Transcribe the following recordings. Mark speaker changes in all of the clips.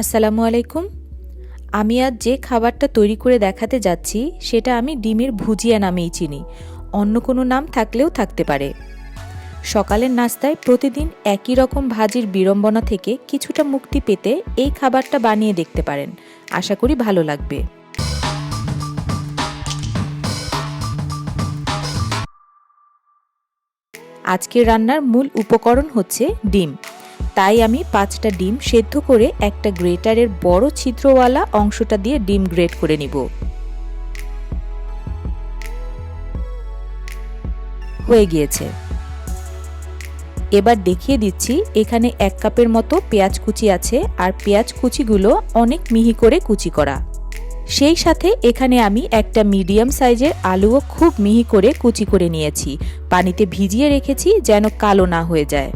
Speaker 1: আসসালামু আলাইকুম। আমি আজ যে খাবারটা তৈরি করে দেখাতে যাচ্ছি, সেটা আমি ডিমের ভুজিয়া নামেই চিনি। অন্য কোনো নাম থাকলেও থাকতে পারে। সকালের নাস্তায় প্রতিদিন একই রকম ভাজির বিড়ম্বনা থেকে কিছুটা মুক্তি পেতে এই খাবারটা বানিয়ে দেখতে পারেন। আশা করি ভালো লাগবে। আজকের রান্নার মূল উপকরণ হচ্ছে ডিম। তাই আমি পাঁচটা ডিম সেদ্ধ করে একটা গ্রেটারের বড় ছিদ্রওয়ালা অংশটা দিয়ে ডিম গ্রেট করে নিব। হয়ে গিয়েছে। এবার দেখিয়ে দিচ্ছি, এখানে এক কাপের মতো পেঁয়াজ কুচি আছে আর পেঁয়াজ কুচিগুলো অনেক মিহি করে কুচি করা। সেই সাথে এখানে আমি একটা মিডিয়াম সাইজের আলুও খুব মিহি করে কুচি করে নিয়েছি। পানিতে ভিজিয়ে রেখেছি যেন কালো না হয়ে যায়।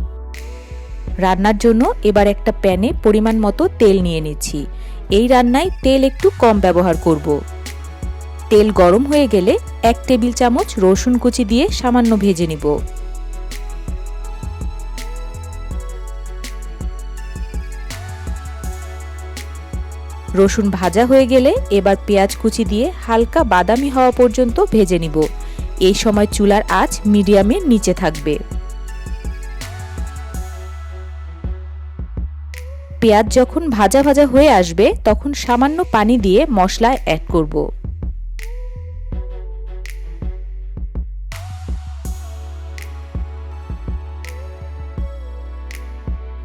Speaker 1: রান্নার জন্য এবার একটা প্যানে পরিমাণ মতো তেল নিয়ে নিচ্ছি। এই রান্নায় তেল একটু কম ব্যবহার করব। তেল গরম হয়ে গেলে এক টেবিল চামচ রসুন কুচি দিয়ে সামান্য ভেজে নিব। রসুন ভাজা হয়ে গেলে এবার পেঁয়াজ কুচি দিয়ে হালকা বাদামি হওয়া পর্যন্ত ভেজে নিব। এই সময় চুলার আঁচ মিডিয়ামের নিচে থাকবে। পেঁয়াজ যখন ভাজা ভাজা হয়ে আসবে, তখন সামান্য পানি দিয়ে মশলা অ্যাড করব।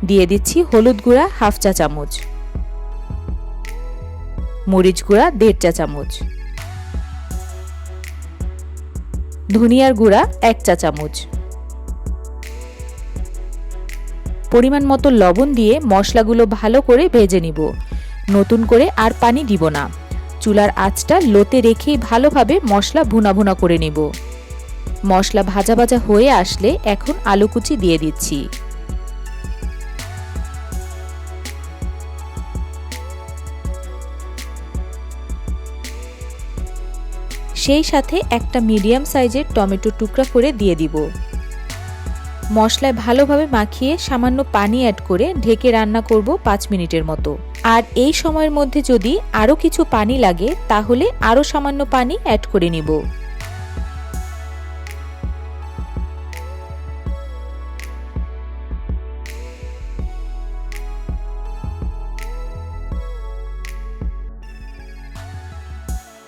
Speaker 1: দিয়ে দিচ্ছি হলুদ গুঁড়া হাফ চা চামচ। মরিচ গুঁড়া দেড় চা চামচ। ধনিয়ার গুঁড়া এক চা চামচ। পরিমাণ মতো লবণ দিয়ে মশলাগুলো ভালো করে ভেজে নিব। নতুন করে আর পানি দিব না। চুলার আঁচটা লোতে রেখেই ভালোভাবে মশলা ভুনা ভুনা করে নিব। মশলা ভাজা ভাজা হয়ে আসলে এখন আলু কুচি দিয়ে দিচ্ছি। সেই সাথে একটা মিডিয়াম সাইজের টমেটো টুকরা করে দিয়ে দিব। মশলায় ভালোভাবে মাখিয়ে সামান্য পানি অ্যাড করে ঢেকে রান্না করব পাঁচ মিনিটের মতো। আর এই সময়ের মধ্যে যদি আরও কিছু পানি লাগে, তাহলে আরও সামান্য পানি অ্যাড করে নিব।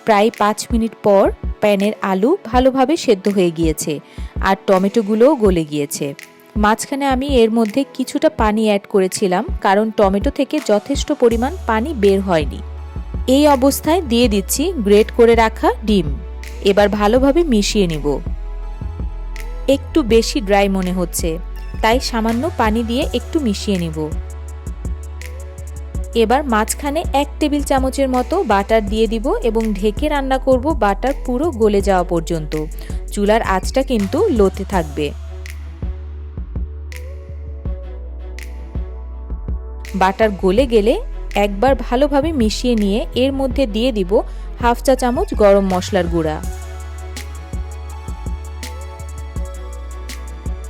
Speaker 1: প্রায় পাঁচ মিনিট পর প্যানের আলু ভালোভাবে সেদ্ধ হয়ে গিয়েছে। আর টমেটোগুলোও গলে গিয়েছে। মাঝখানে আমি এর মধ্যে কিছুটা পানি অ্যাড করেছিলাম, কারণ টমেটো থেকে যথেষ্ট পরিমাণ পানি বের হয়নি। এই অবস্থায় দিয়ে দিচ্ছি গ্রেট করে রাখা ডিম। এবার ভালোভাবে মিশিয়ে নিব। একটু বেশি ড্রাই মনে হচ্ছে, তাই সামান্য পানি দিয়ে একটু মিশিয়ে নিব। এবার মাঝখানে এক টেবিল চামচের মতো বাটার দিয়ে দিব এবং ঢেকে রান্না করব বাটার পুরো গলে যাওয়া পর্যন্ত। চুলার আঁচটা কিন্তু লোতে থাকবে। বাটার গলে গেলে একবার ভালোভাবে মিশিয়ে নিয়ে এর মধ্যে দিয়ে দিব হাফ চা চামচ গরম মশলার গুঁড়া।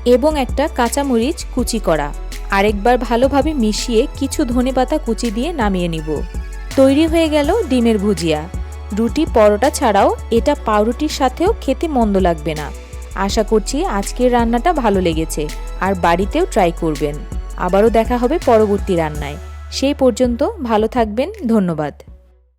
Speaker 1: এবং একটা কাঁচামরিচ কুচি করা। আরেকবার ভালোভাবে মিশিয়ে কিছু ধনেপাতা কুচি দিয়ে নামিয়ে নিব। তৈরি হয়ে গেল ডিমের ভুজিয়া। রুটি পরোটা ছাড়াও এটা পাউরুটির সাথেও খেতে মন্দ লাগবে না। আশা করছি আজকের রান্নাটা ভালো লেগেছে, আর বাড়িতেও ট্রাই করবেন। আবারও দেখা হবে পরবর্তী রান্নায়। সেই পর্যন্ত ভালো থাকবেন, ধন্যবাদ।